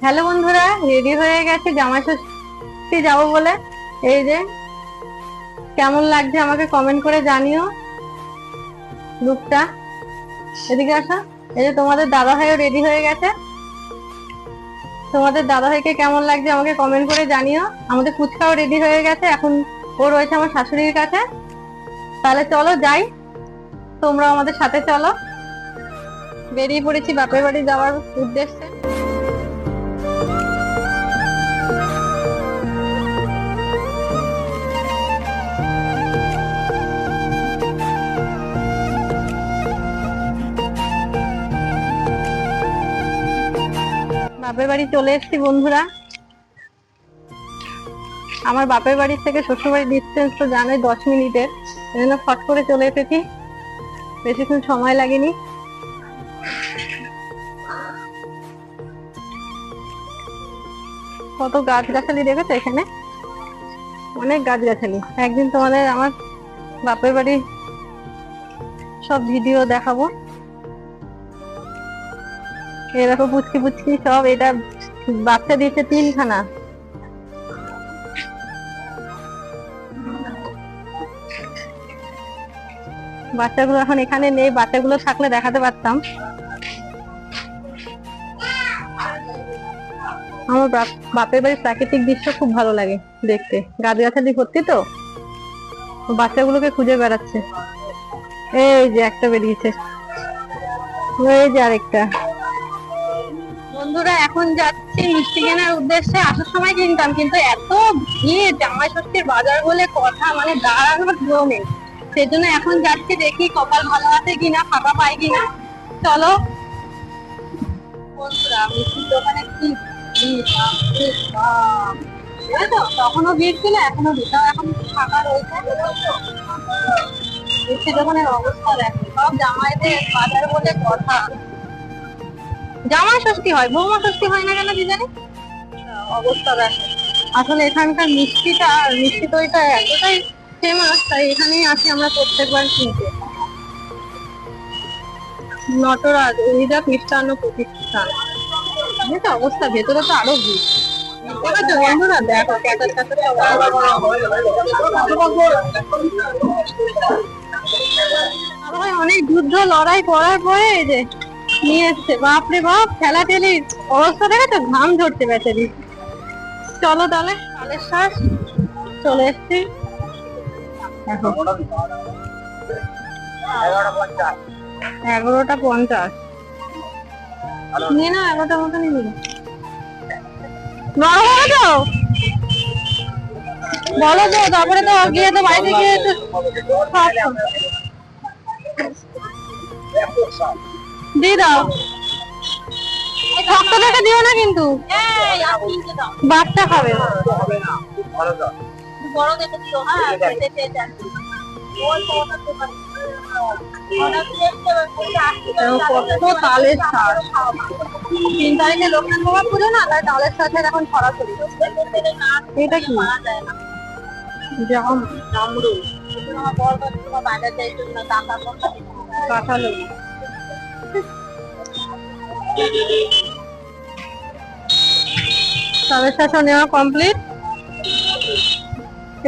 Hello বন্ধুরা ready হয়ে গেছে জামাই ষষ্ঠী যাব বলে। এই যে, কেমন লাগছে আমাকে কমেন্ট করে জানিও। লুকটা এদিকে আসা। এই যে তোমাদের দাদা ভাইও রেডি হয়ে গেছে। তোমাদের দাদা ভাইকে কেমন লাগছে আমাকে কমেন্ট করে জানিও। আমাদের ফুচকাও রেডি হয়ে গেছে, এখন ও রয়েছে আমার শাশুড়ির কাছে। তাহলে চলো যাই। তোমরা আমাদের সাথে চলো। বেরিয়ে পড়েছি বাপের বাড়ি যাওয়ার উদ্দেশ্যে। বাপের বাড়ি চলে এসেছি বন্ধুরা। আমার বাপের বাড়ি থেকে শ্বশুর বাড়ির ডিস্টেন্স তো জানোই, দশ মিনিটের। এই জন্য ফট করে চলে এসেছি। বেশিক্ষণ সময় লাগেনি। কত গাছ গাছালি দেখেছ এখানে? অনেক গাছ গাছালি একদিন তোমাদের আমার বাপের বাড়ি সব ভিডিও দেখাবো। এরকম পুচকি পুচকি সব এটা বাচ্চা দিয়েছে তিনখানা। বাচ্চাগুলো এখন এখানে নেই, বাচ্চাগুলো থাকলে দেখাতে পারতাম। আমার বাপ- বাপের বাড়ির প্রাকৃতিক দৃশ্য খুব ভালো লাগে দেখতে। গাছ গাছালি ভর্তি তো। বাচ্চাগুলোকে খুঁজে বেড়াচ্ছে। এই যে একটা বেরিয়েছে। এই যে আরেকটা। বন্ধুরা, এখন যাচ্ছি মিষ্টি কেনার উদ্দেশ্যে। আসার সময় কিনতাম, কিন্তু এত ভিড় জামাই ষষ্ঠীর বাজার বলে কথা মানে দাঁড়ানোর জো নেই। সেজন্য এখন যাচ্ছি, দেখি কপাল ভালো আছে কিনা, ফাঁকা পাই কিনা। চলো। বন্ধুরা, মিষ্টির দোকানে কি? তখনও ভিড় ছিল এখনও ভিড়। এখন ফাঁকা রয়েছে মিষ্টির দোকানের অবস্থা দেখো, সব জামাইদের বাজার বলে কথা। জামাই ষষ্ঠী হয়, বৌমা ষষ্ঠী হয় না কেন কি জানি আসলে এখানকার মিষ্টিটা, মিষ্টি দইটা এতটাই ফেমাস তাই এখানেই আসি আমরা প্রত্যেকবার কিনতে। নটরাজ অভিজাত মিষ্টান্ন প্রতিষ্ঠান। বুঝেছ অবস্থা, ভেতরে তো আরও ভিড়। বন্ধুরা দেখো অনেক যুদ্ধ, লড়াই করার পরে এই যে নিয়ে এসছে। বাপরে বাপ, খেলা টেলি অবস্থা দেখেছ ঘাম ঝরছে বেচারি চলো তাহলে কালের শ্বাস। চলে এসছি। এগারোটা পঞ্চাশ। নিয়ে না এগারোটা মতনই নিয়ে হবে তো বলো তো, তারপরে তো গিয়ে তো বাড়িতে গিয়ে তো। দিয়ে দাও। দিও না কিন্তু। বাচ্চা খাবে। বড় দেখে দিও হ্যাঁ। কত তালের শাক তিন তারিখে লক্ষ্মণ বাবা পুজো না তাই তালের সাথে এখন ছড়াছড়ি এটা কি? জাম জামরুল। কাঁঠালো। তালের শাসন নেওয়া কমপ্লিট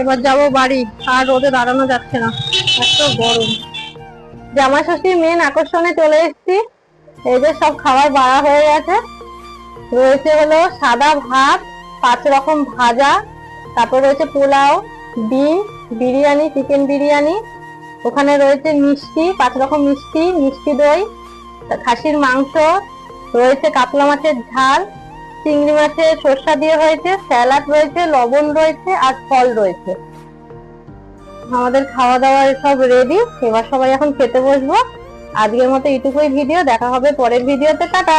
এবার যাব বাড়ি, আর রোদে দাঁড়ানো যাচ্ছে না, এত গরম। জামাই ষষ্ঠীর মেন আকর্ষণে চলে এসেছি, এই যে সব খাবার বাড়া হয়ে গেছে। রয়েছে হলো সাদা ভাত, পাঁচ রকম ভাজা, তারপর রয়েছে পোলাও, ডিম, বিরিয়ানি চিকেন বিরিয়ানি। ওখানে রয়েছে মিষ্টি, পাঁচ রকম মিষ্টি মিষ্টি দই খাসির মাংস, রয়েছে কাতলা মাছের ঝাল, চিংড়ি মাছের সর্ষা দিয়ে হয়েছে, স্যালাড রয়েছে, লবণ রয়েছে, আর ফল রয়েছে। আমাদের খাওয়া দাওয়া সব রেডি এবার সবাই এখন খেতে বসবো। আজকের মতো এইটুকুই ভিডিও দেখা হবে পরের ভিডিওতে টাটা!